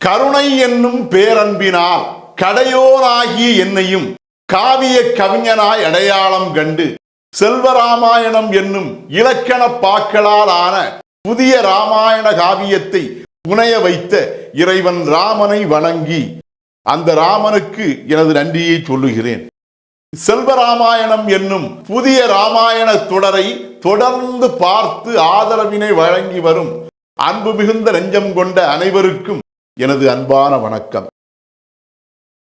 கருணை என்னும் பேரன்பினால் கடையோராகிய என்னையும் காவிய கவிஞனாய் அடையாளம் கண்டு செல்வராமாயணம் என்னும் இலக்கண பாக்களால் ஆன புதிய ராமாயண காவியத்தை புனைய வைத்த இறைவன் ராமனை வணங்கி அந்த ராமனுக்கு எனது நன்றியை சொல்லுகிறேன். செல்வராமாயணம் என்னும் புதிய ராமாயண தொடரை தொடர்ந்து பார்த்து ஆதரவினை வழங்கி வரும் அன்பு மிகுந்த நெஞ்சம் கொண்ட அனைவருக்கும் எனது அன்பான வணக்கம்.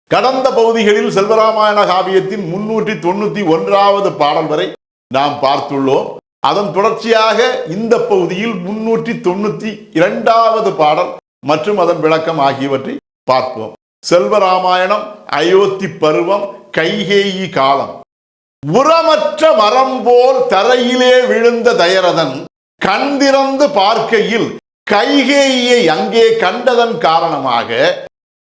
கடந்த பகுதிகளில் செல்வராமாயண காவியத்தின் முன்னூற்றி தொண்ணூத்தி ஒன்றாவது பாடல் வரை நாம் பார்த்துள்ளோம். அதன் தொடர்ச்சியாக இந்த பகுதியில் முன்னூற்றி தொண்ணூத்தி இரண்டாவது பாடல் மற்றும் அதன் விளக்கம் ஆகியவற்றை பார்ப்போம். செல்வராமாயணம் அயோத்தி பருவம் கைகேயி காலம். உரமற்ற மரம் போல் தரையிலே விழுந்த தயரதன் கண்திறந்து பார்க்கையில் கைகேயை அங்கே கண்டதன் காரணமாக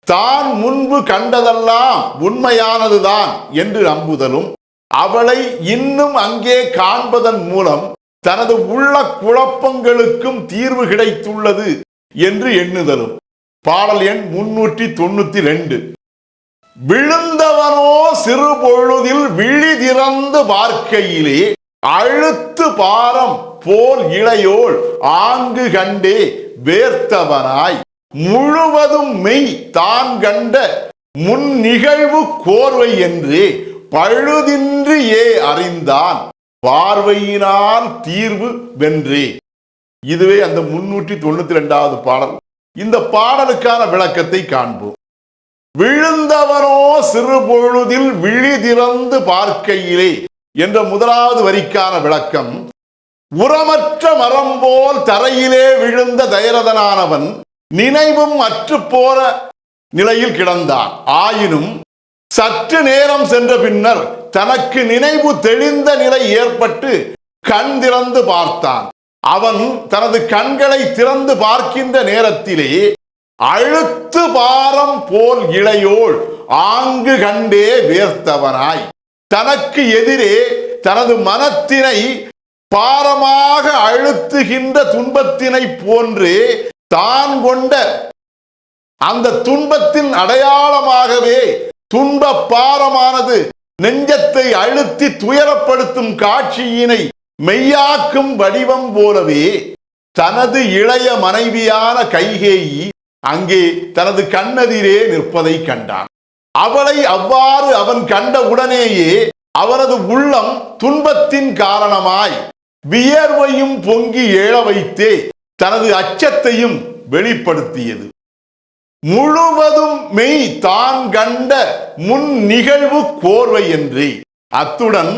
தான் முன்பு கண்டதெல்லாம் உண்மையானதுதான் என்று நம்புதலும் அவளை இன்னும் அங்கே காண்பதன் மூலம் தனது உள்ள குழப்பங்களுக்கும் தீர்வு கிடைத்துள்ளது என்று எண்ணுதலும். பாடல் எண் முன்னூற்றி தொண்ணூத்தி ரெண்டு. விழுந்தவனோ சிறு பொழுதில் விழி திறந்து பார்க்கையிலே அழுத்து பாரம் போல் இளையோள் ஆங்கு கண்டே வேர்த்தவனாய். முழுவதும் மெய் தான் கண்ட முன் நிகழ்வு கோர்வை என்று பழுதின்றி ஏ அறிந்தான். பார்வையினால் தீர்வு வென்றே. இதுவே அந்த முன்னூற்றி தொண்ணூத்தி ரெண்டாவது பாடல். இந்த பாடலுக்கான விளக்கத்தை காண்போம். விழுந்தவனோ சிறு பொழுதில் விழி திறந்து பார்க்கையிலே என்ற முதலாவது வரிக்கான விளக்கம் உரமற்ற மரம் போல் தரையிலே விழுந்த தயரதனானவன் நினைவும் அற்று போற நிலையில் கிடந்தான். ஆயினும் சற்று நேரம் சென்ற பின்னர் தனக்கு நினைவு தெளிந்த நிலை ஏற்பட்டு கண் திறந்து பார்த்தான். அவன் தனது கண்களை திறந்து பார்க்கின்ற நேரத்திலே அழுத்து பாரம் போல் இளையோள் ஆங்கு கண்டே வேர்த்தவனாய் தனக்கு எதிரே தனது மனத்தினை பாரமாக அழுத்துகின்ற துன்பத்தினை போன்று தான் கொண்ட அந்த துன்பத்தின் அடையாளமாகவே துன்ப பாரமானது நெஞ்சத்தை அழுத்தி துயரப்படுத்தும் காட்சியினை மெய்யாக்கும் வடிவம் போலவே தனது இளைய மனைவியான கைகேயி அங்கே தனது கண்ணெதிரே நிற்பதை கண்டான். அவளை அவ்வாறு அவன் கண்ட உடனேயே அவனது உள்ளம் துன்பத்தின் காரணமாய் வியர்வையும் பொங்கி எழ வைத்தே தனது அச்சத்தையும் வெளிப்படுத்தியது. முழுவதும் மெய் தான் கண்ட முன் நிகழ்வு கோர்வை என்று. அத்துடன்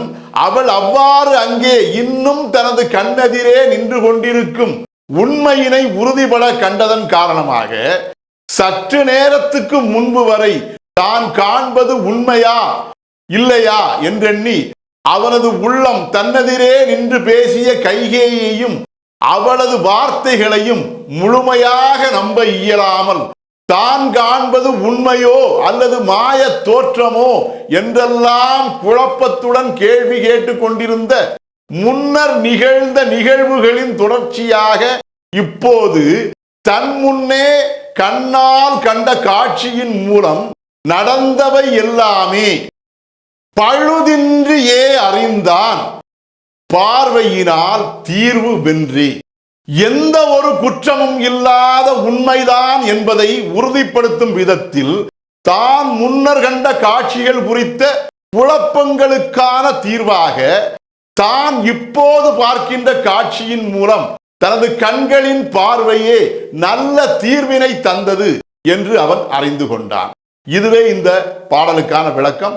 அவள் அவ்வாறு அங்கே இன்னும் தனது கண்ணெதிரே நின்று கொண்டிருக்கும் உண்மையினை உறுதிபட கண்டதன் காரணமாக சற்று நேரத்துக்கு முன்பு வரை தான் காண்பது உண்மையா இல்லையா என்றெண்ணி அவனது உள்ளம் தன்னெதிரே நின்று பேசிய கைகேயையும் அவளது வார்த்தைகளையும் முழுமையாக நம்ப இயலாமல் தான் காண்பது உண்மையோ அல்லது மாய தோற்றமோ என்றெல்லாம் குழப்பத்துடன் கேள்வி கேட்டு கொண்டிருந்த முன்னர் நிகழ்ந்த நிகழ்வுகளின் தொடர்ச்சியாக இப்போது தன் முன்னே கண்ணால் கண்ட காட்சியின் மூலம் நடந்தவை எல்லாமே பழுதின்றியே அறிந்தான் பார்வையினால் தீர்வு வென்றி. எந்த ஒரு குற்றமும் இல்லாத உண்மைதான் என்பதை உறுதிப்படுத்தும் விதத்தில் தான் முன்னர் கண்ட காட்சிகள் குறித்த குழப்பங்களுக்கான தீர்வாக தான் இப்போது பார்க்கின்ற காட்சியின் மூலம் தனது கண்களின் பார்வையே நல்ல தீர்வினை தந்தது என்று அவன் அறிந்து கொண்டான். இதுவே இந்த பாடலுக்கான விளக்கம்.